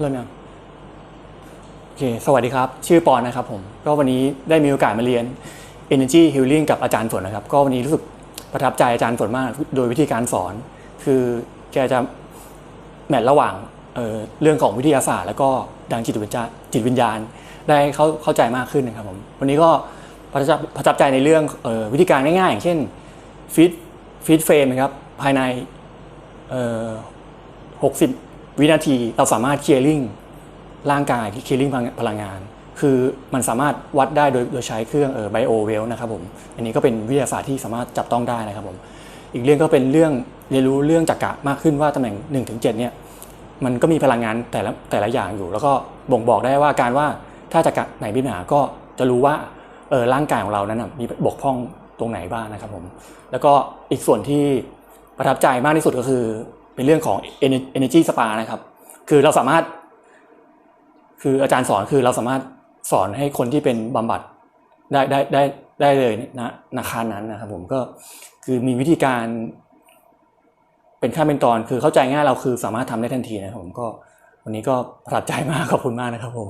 เริ่มยังโอเค สวัสดีครับ ชื่อปอนนะครับผม ก็วันนี้ได้มีโอกาสมาเรียน Energy Healing กับอาจารย์ฝนนะครับ ก็วันนี้รู้สึกประทับใจอาจารย์ฝนมาก โดยวิธีการสอน คือแกจะแมทระหว่างเเรื่องของวิทยาศาสตร์ แล้วก็ดังจิตวิญญาณจิตวิญญาณ ได้เข้าเข้าใจมากขึ้นนะครับผม วันนี้ก็ประทับประทับใจในเรื่องออวิธีการง่ายๆ อย่างเช่นฟีดฟีดเฟรมนะครับ ภายในเอ่อ60 วินาทีเราสามารถเคลียร์ลิงร่างกายเคลียร์ลิงพลังงาน คือมันสามารถวัดได้โดยโดยใช้เครื่องเออไบโอเวลนะครับผมอันนี้ก็เป็นวิทยาศาสตร์ที่สามารถจับต้องได้นะครับผมอีกเรื่องก็เป็นเรื่องเรียนรู้เรื่องจักระมากขึ้นว่าตำแหน่ง1-7ถึงเนี่ยมันก็มีพลังงานแต่ละแต่ละอย่างอยู่ แล้วก็บ่งบอกได้ว่าการว่าถ้าจักระไหนมีปัญหาก็จะรู้ว่าเออร่างกายของเรานั้นมีบกพร่องตรงไหนบ้างนะครับผมแล้วก็อีกส่วนที่ประทับใจมากที่สุดก็คือ เป็นเรื่องของ energy spa นะครับ คือเราสามารถ คืออาจารย์สอนคือเราสามารถสอนให้คนที่เป็นบำบัดได้ได้ได้ได้เลยนะนาคารนั้นนะครับผมก็คือมีวิธีการเป็นขั้นเป็นตอนคือเข้าใจง่ายเราคือสามารถทำได้ทันทีนะครับผมก็วันนี้ก็ประทับใจมากขอบคุณมากนะครับผม